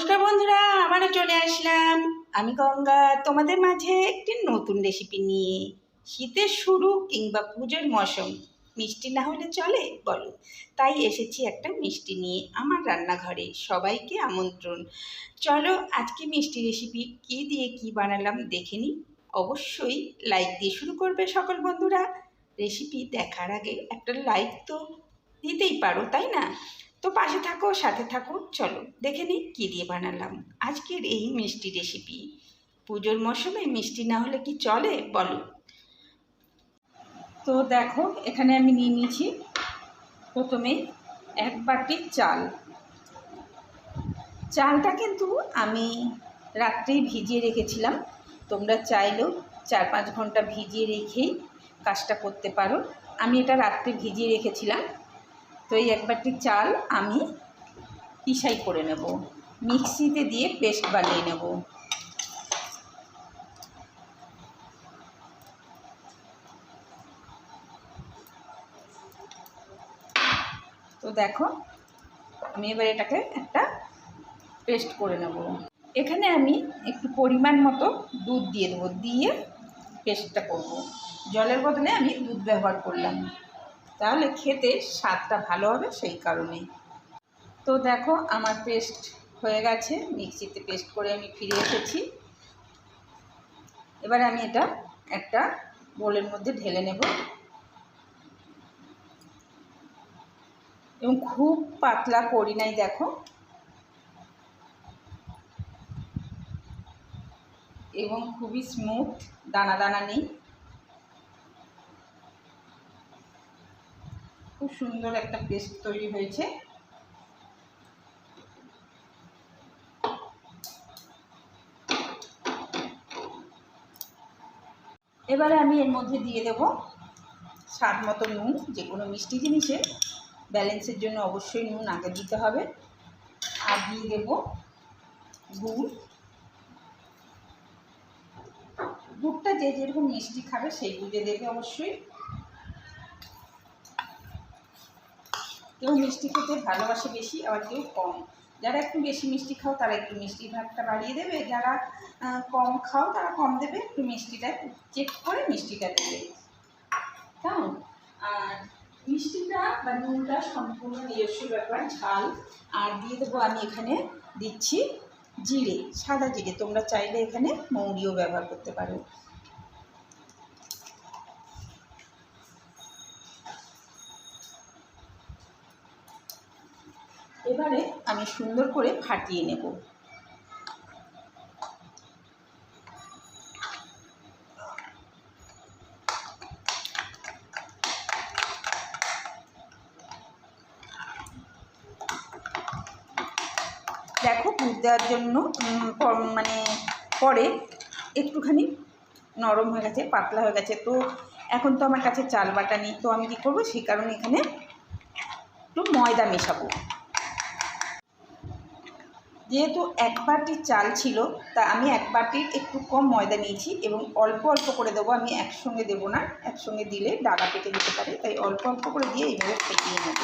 নমস্কার বন্ধুরা, আবারও চলে আসলাম। আমি গঙ্গা, তোমাদের মাঝে একটি নতুন রেসিপি নিয়ে। শীতের শুরু কিংবা পুজোর মৌসুম, মিষ্টি না হলে চলে? বলো। তাই এসেছি একটা মিষ্টি নিয়ে আমার রান্নাঘরে, সবাইকে আমন্ত্রণ। চলো আজকে মিষ্টি রেসিপি কী দিয়ে কি বানালাম দেখে নিই। অবশ্যই লাইক দিয়ে শুরু করবে সকল বন্ধুরা। রেসিপি দেখার আগে একটা লাইক তো দিতেই পারো, তাই না? তো পাশে থাকো, সাথে থাকো, চলো, দেখে নিই কী দিয়ে বানালাম। আজকের এই মিষ্টি রেসিপি পুজোর মরশুমে মিষ্টি না হলে কি চলে? বলো। তো দেখো, এখানে আমি নিয়ে নিয়েছি প্রথমে এক বাটি চাল। চালটা কিন্তু আমি রাত্রেই ভিজিয়ে রেখেছিলাম। তোমরা চাইলেও চার পাঁচ ঘণ্টা ভিজিয়ে রেখেই কাজটা করতে পারো। আমি এটা রাত্রে ভিজিয়ে রেখেছিলাম। তো এই এক বাটি চাল আমি পিসাই করে নেব। মিক্সিতে দিয়ে পেস্ট বানিয়ে নেব। তো দেখো, আমি এবার এটাকে একটা পেস্ট করে নেব। এখানে আমি একটু পরিমাণ মতো দুধ দিয়ে দেবো। দিয়ে পেস্টটা করব। জলের বদলে আমি দুধ ব্যবহার করলাম। তাহলে খেতে স্বাদটা ভালো হবে সেই কারণেই। তো দেখো আমার পেস্ট হয়ে গেছে, মিক্সিতে পেস্ট করে আমি ফিরে এসেছি। এবার আমি এটা একটা বোলের মধ্যে ঢেলে নেব। এবং খুব পাতলা করি নাই, দেখো। এবং খুবই স্মুথ দানা দানা নেই। খুব সুন্দর একটা পেস্ট তৈরি হয়েছে। এবারে আমি এর মধ্যে দিয়ে দেব স্বাদ মতো নুন, যে কোনো মিষ্টি জিনিসে ব্যালেন্সের জন্য অবশ্যই নুন আগে দিতে হবে। আর দিয়ে দেব গুড়। গুড়টা যে যেরকম মিষ্টি খাবে সেই বুঝে দেবে অবশ্যই। কেউ মিষ্টি খেতে ভালোবাসে বেশি, আবার কেউ কম। যারা একটু বেশি মিষ্টি খাও, তারা একটু মিষ্টির ভাগটা বাড়িয়ে দেবে। যারা কম খাও, তারা কম দেবে। একটু মিষ্টিটা চেক করে মিষ্টিটা দেবে। তাও আর মিষ্টিটা বা নুনটা সম্পূর্ণ নিজস্ব ব্যাপার, ঝাল। আর দিয়ে দেবো আমি এখানে দিচ্ছি জিরে, সাদা জিরে। তোমরা চাইলে এখানে মৌরিও ব্যবহার করতে পারো। এবারে আমি সুন্দর করে ফাটিয়ে নেব। দেখো দুধ দেওয়ার জন্য মানে পরে একটুখানি নরম হয়ে গেছে, পাতলা হয়ে গেছে। তো এখন তো আমার কাছে চাল বাটা নেই, তো আমি কী করব? সেই কারণে এখানে একটু ময়দা মেশাবো। যেহেতু এক বাটি চাল ছিল, তা আমি এক বাটির একটু কম ময়দা নিয়েছি এবং অল্প অল্প করে দেবো। আমি একসঙ্গে দেবো না, একসঙ্গে দিলে ডাগা পেকে যেতে পারে। তাই অল্প অল্প করে দিয়ে এইভাবে ফেটিয়ে নেব।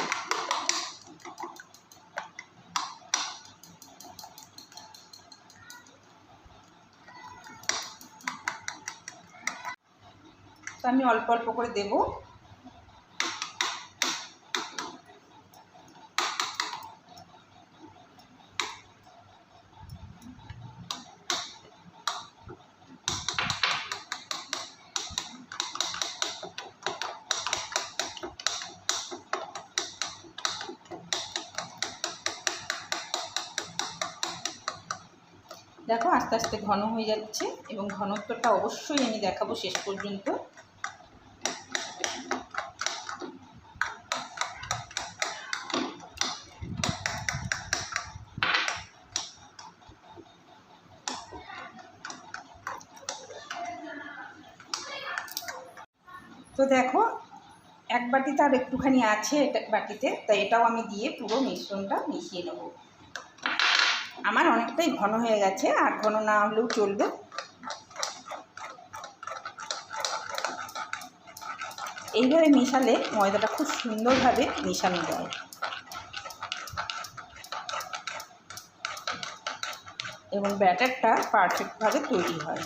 আমি অল্প অল্প করে দেবো। দেখো আস্তে আস্তে ঘন হয়ে যাচ্ছে এবং ঘনত্বটা অবশ্যই আমি দেখাবো শেষ পর্যন্ত। তো দেখো, এক বাটি তার একটুখানি আছে এটা বাটিতে, তাই এটাও আমি দিয়ে পুরো মিশ্রণটা মিশিয়ে নেব। আমার অনেকটাই ঘন হয়ে গেছে, আর ঘন না হলেও চলবে। এইভাবে মেশালে ময়দাটা খুব সুন্দরভাবে মেশানো যায়। এবং ব্যাটারটা পারফেক্টভাবে তৈরি হয়।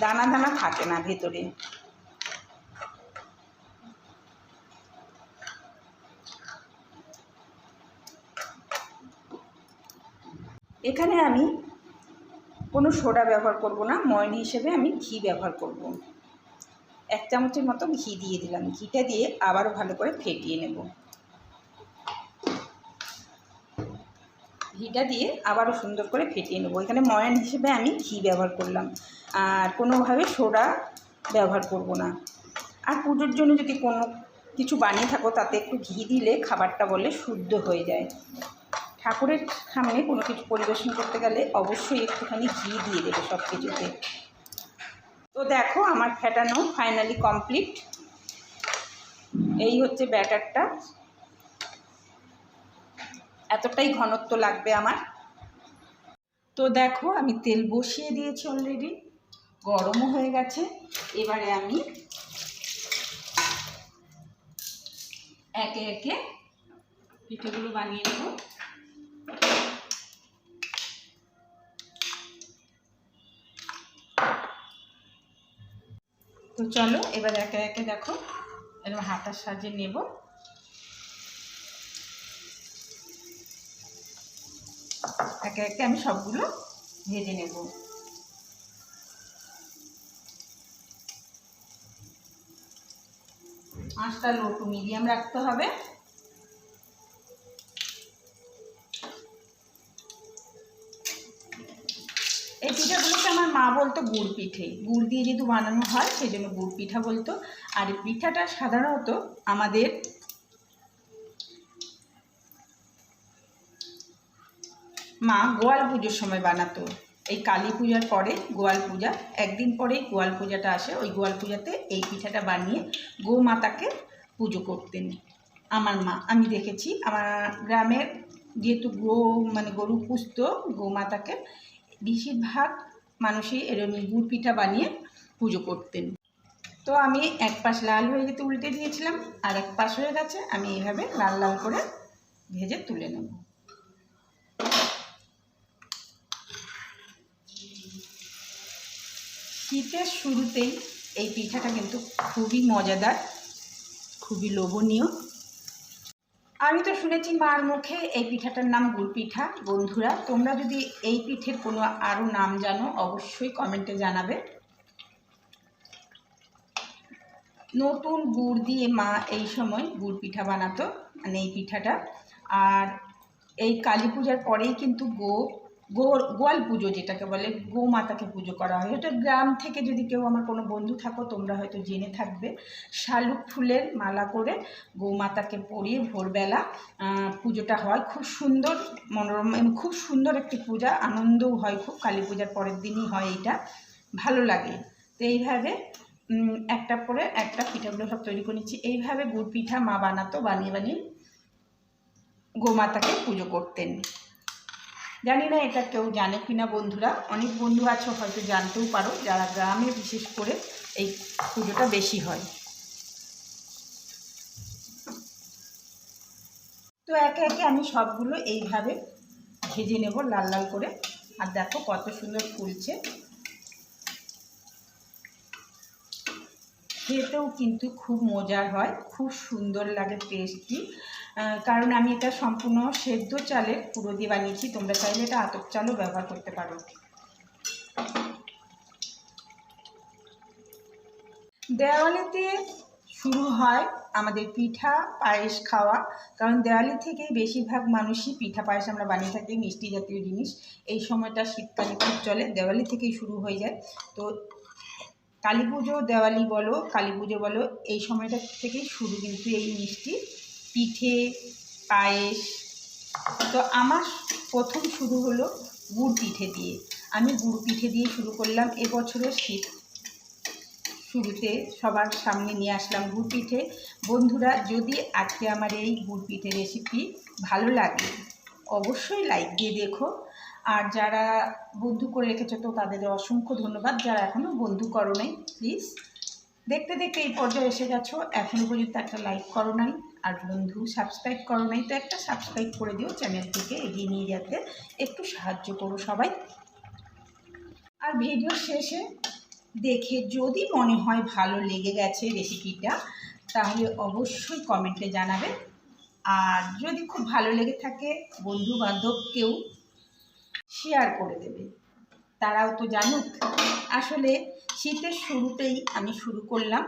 দানা দানা থাকে না ভেতরে। এখানে আমি কোনো সোডা ব্যবহার করব না, ময়ন হিসেবে আমি ঘি ব্যবহার করব। এক চামচের মতো ঘি দিয়ে দিলাম, ঘিটা দিয়ে আবারও ভালো করে ফেটিয়ে নেব। ঘিটা দিয়ে আবারও সুন্দর করে ফেটিয়ে নেব। এখানে ময়ান হিসেবে আমি ঘি ব্যবহার করলাম, আর কোনোভাবে সোডা ব্যবহার করব না। আর পুজোর জন্য যদি কোনো কিছু বানিয়ে থাকো, তাতে একটু ঘি দিলে খাবারটা বলে শুদ্ধ হয়ে যায়। ঠাকুরের সামনে কোনো কিছু পরিবেশন করতে গেলে অবশ্যই একটুখানি ঘি দিয়ে দেবে সব কিছুতে। তো দেখো আমার ফেটানো ফাইনালি কমপ্লিট এই হচ্ছে ব্যাটারটা। এতটাই ঘনত্ব লাগবে আমার। তো দেখো আমি তেল বসিয়ে দিয়েছি অলরেডি গরমও হয়ে গেছে। এবারে আমি একে একে পিঠেগুলো বানিয়ে নেব। তো চলো, এবার একে একে দেখো। এরকম হাতার সাহায্যে নেব। একে একে আমি সবগুলো ভেজে নেব। আঁচটা লো টু মিডিয়াম রাখতে হবে। এই পিঠাগুলোকে আমার মা বলতো গুড় পিঠে। গুড় দিয়ে যেহেতু বানানো হয় সেই জন্য গুড় পিঠা বলতো। আর এই পিঠাটা সাধারণত আমাদের মা গোয়াল পুজোর সময় বানাতো। এই কালী পূজার পরে গোয়াল পূজা, একদিন পরেই গোয়াল পূজাটা আসে। ওই গোয়াল পূজাতে এই পিঠাটা বানিয়ে গো মাতাকে পুজো করতেন। আমার মা, আমি দেখেছি, আমার গ্রামের যেহেতু গো মানে গরু পুষতো গোমাতাকে বেশিরভাগ মানুষই এরকম গুড় পিঠা বানিয়ে পুজো করতেন। তো আমি এক পাশ লাল হয়ে যেতে উল্টে দিয়েছিলাম, আর এক পাশ হয়ে গেছে, আমি এইভাবে লাল লাল করে ভেজে তুলে নেব। শীতের শুরুতেই এই পিঠাটা কিন্তু খুবই মজাদার, খুবই লোভনীয়। আমি তো শুনেছি মার মুখে এই পিঠাটার নাম গুড় পিঠা বন্ধুরা, তোমরা যদি এই পিঠের কোনো আরও নাম জানো, অবশ্যই কমেন্টে জানাবে। নতুন গুড় দিয়ে মা এই সময় গুড় পিঠা বানাতো মানে এই পিঠাটা। আর এই কালী পূজার পরেই কিন্তু গো গোর, গোয়াল পুজো যেটাকে বলে গো মাতাকে পুজো করা হয়। এটা গ্রাম থেকে যদি কেউ আমার কোনো বন্ধু থাকো, তোমরা হয়তো জেনে থাকবে। শালুক ফুলের মালা করে গো মাতাকে পরিয়ে ভোরবেলা পুজোটা হয়। খুব সুন্দর মনোরম এবং খুব সুন্দর একটি পূজা। আনন্দও হয় খুব। কালী পূজার পরের দিনই হয় এটা ভালো লাগে। তো এইভাবে একটা পরে একটা পিঠাগুলো সব তৈরি করে নিচ্ছি। এইভাবে গুড় পিঠা মা বানাতো, বানিয়ে বানিয়ে গোমাতাকে পুজো করতেন। জানি না এটা কেউ জানে কি না বন্ধুরা। অনেক বন্ধু আছে, হয়তো জানতেও পারো, যারা গ্রামে বিশেষ করে এই পুজোটা বেশি হয়। তো একে একে আমি সবগুলো এইভাবে ভেজে নেব লাল লাল করে। আর দেখো কত সুন্দর ফুলছে। খেতেও কিন্তু খুব মজার হয়, খুব সুন্দর লাগে টেস্টি কারণ আমি এটা সম্পূর্ণ সেদ্ধ চালের পুরো দিয়ে বানিয়েছি, তোমরা চাইলে এটা আতপ চালও ব্যবহার করতে পারো। দেওয়ালিতে শুরু হয় আমাদের পিঠা পায়েস খাওয়া, কারণ দেওয়ালি থেকেই বেশিরভাগ মানুষই পিঠা পায়েস আমরা বানিয়ে থাকি, মিষ্টি জাতীয় জিনিস। এই সময়টা শীতকালে খুব চলে, দেওয়ালি থেকেই শুরু হয়ে যায়। তো কালী পুজো, দেওয়ালি বলো, কালী পুজো বলো, এই সময়টা থেকেই শুরু কিন্তু এই মিষ্টি। পিঠে, পায়েস। তো আমার প্রথম শুরু হলো গুড় পিঠে দিয়ে। আমি গুড় পিঠে দিয়ে শুরু করলাম এবছরের শীত। শুরুতে সবার সামনে নিয়ে আসলাম গুড় পিঠে। বন্ধুরা, যদি আজকে আমার এই গুড় পিঠে রেসিপি ভালো লাগে, অবশ্যই লাইক দিয়ে দেখো। আর যারা বন্ধু করে রেখেছো, তো তাদের অসংখ্য ধন্যবাদ। যারা এখনও বন্ধু করো নাই প্লিজ দেখতে দেখতে এই পর্যায়ে এসে গেছো এখনও পর্যন্ত একটা লাইক করো নাই। আর বন্ধু সাবস্ক্রাইব করো নাই, তো একটা সাবস্ক্রাইব করে দিও চ্যানেলটিকে এগিয়ে নিয়ে যেতে একটু সাহায্য করো সবাই। আর ভিডিও শেষে দেখে যদি মনে হয় ভালো লেগে গেছে রেসিপিটা তাহলে অবশ্যই কমেন্টে জানাবে। আর যদি খুব ভালো লেগে থাকে বন্ধু বান্ধবকেও শেয়ার করে দেবে। তারাও তো জানুক। আসলে শীতের শুরুতেই আমি শুরু করলাম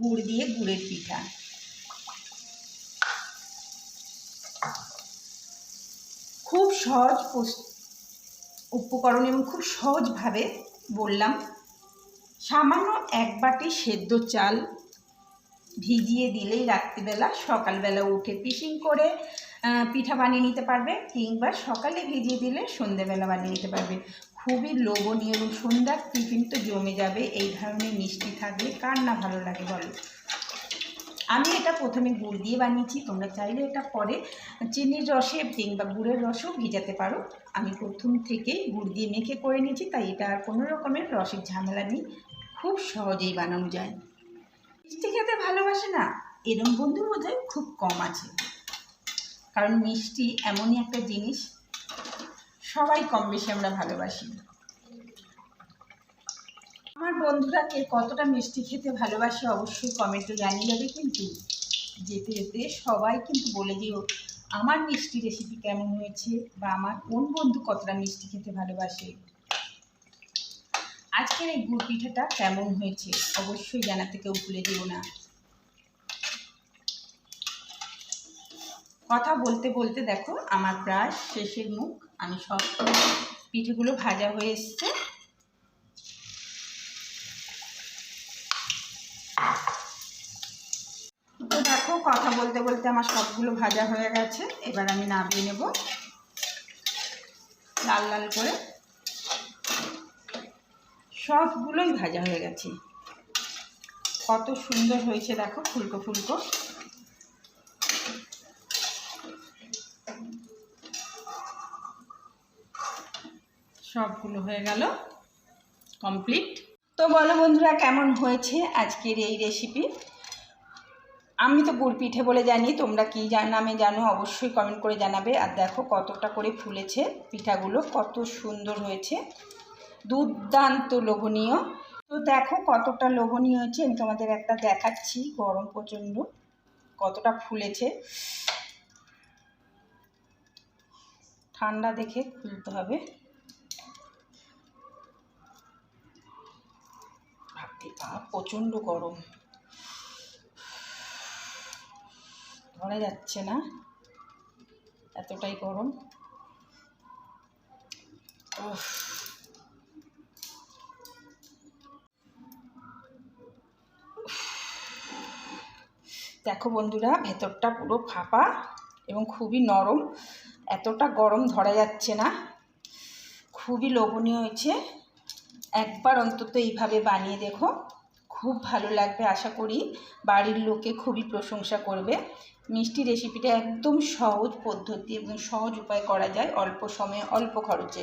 গুড় দিয়ে গুড়ের পিঠা। খুব সহজ উপকরণ এবং খুব সহজভাবে বললাম। সামান্য এক বাটি সেদ্ধ চাল ভিজিয়ে দিলেই রাত্রিবেলা, সকালবেলা উঠে পিসিং করে পিঠা বানিয়ে নিতে পারবে কিংবা সকালে ভিজিয়ে দিলে সন্ধেবেলা বানিয়ে নিতে পারবে। খুবই লোভনীয় এবং সন্ধ্যার টিফিন তো জমে যাবে, এই ধরনের মিষ্টি থাকলে কার না ভালো লাগে বলো? আমি এটা প্রথমে গুড় দিয়ে বানিয়েছি, তোমরা চাইলে এটা পরে চিনির রসে কিংবা গুড়ের রসেও ভিজাতে পারো। আমি প্রথম থেকেই গুড় দিয়ে মেখে করে নিয়েছি, তাই এটা আর কোনো রকমের রসের ঝামেলা নেই, খুব সহজেই বানানো যায়। মিষ্টি খেতে ভালোবাসে না? এরম বন্ধু বোধহয় খুব কম আছে। কারণ মিষ্টি এমনই একটা জিনিস সবাই কম বেশি আমরা ভালোবাসি। আমার বন্ধুরা কে কতটা মিষ্টি খেতে ভালোবাসে অবশ্যই কমেন্টে জানিয়ে দেবে কিন্তু যেতে যেতে সবাই কিন্তু বলে দিও আমার মিষ্টি রেসিপি কেমন হয়েছে বা আমার কোন বন্ধু কতটা মিষ্টি খেতে ভালোবাসে। আজকের এই গুড় পিঠাটা কেমন হয়েছে অবশ্যই জানাতে কেউ ভুলে দিও না। কথা বলতে বলতে দেখো, আমার প্রায় শেষের মুখ। আমি সব পিঠেগুলো ভাজা হয়ে এসছে। তো দেখো, কথা বলতে বলতে আমার সবগুলো ভাজা হয়ে গেছে। এবার আমি নামিয়ে নেব। লাল লাল করে সবগুলোই ভাজা হয়ে গেছে। কত সুন্দর হয়েছে দেখো, ফুলকো ফুলকো। সবগুলো হয়ে গেল। কমপ্লিট তো বলো বন্ধুরা, কেমন হয়েছে আজকের এই রেসিপি আমি তো গুড় পিঠে বলে জানি, তোমরা কী নামে জানো, অবশ্যই কমেন্ট করে জানাবে। আর দেখো কতটা করে ফুলেছে পিঠাগুলো, কত সুন্দর হয়েছে। দুর্দান্ত লোভনীয়। তো দেখো কতটা লোভনীয় হয়েছে, আমি তোমাদের একটা দেখাচ্ছি, গরম প্রচণ্ড। কতটা ফুলেছে। ঠান্ডা দেখে খুলতে হবে। প্রচণ্ড গরম। ধরা যাচ্ছে না এতটাই গরম। উফ। দেখো বন্ধুরা, ভেতরটা পুরো ফাঁপা এবং খুবই নরম। এতটা গরম ধরা যাচ্ছে না। খুবই লোভনীয় হয়েছে। একবার অন্তত এইভাবে বানিয়ে দেখো। খুব ভালো লাগবে আশা করি। বাড়ির লোকে খুবই প্রশংসা করবে। মিষ্টি রেসিপিটা একদম সহজ পদ্ধতি এবং সহজ উপায় করা যায়। অল্প সময়ে, অল্প খরচে।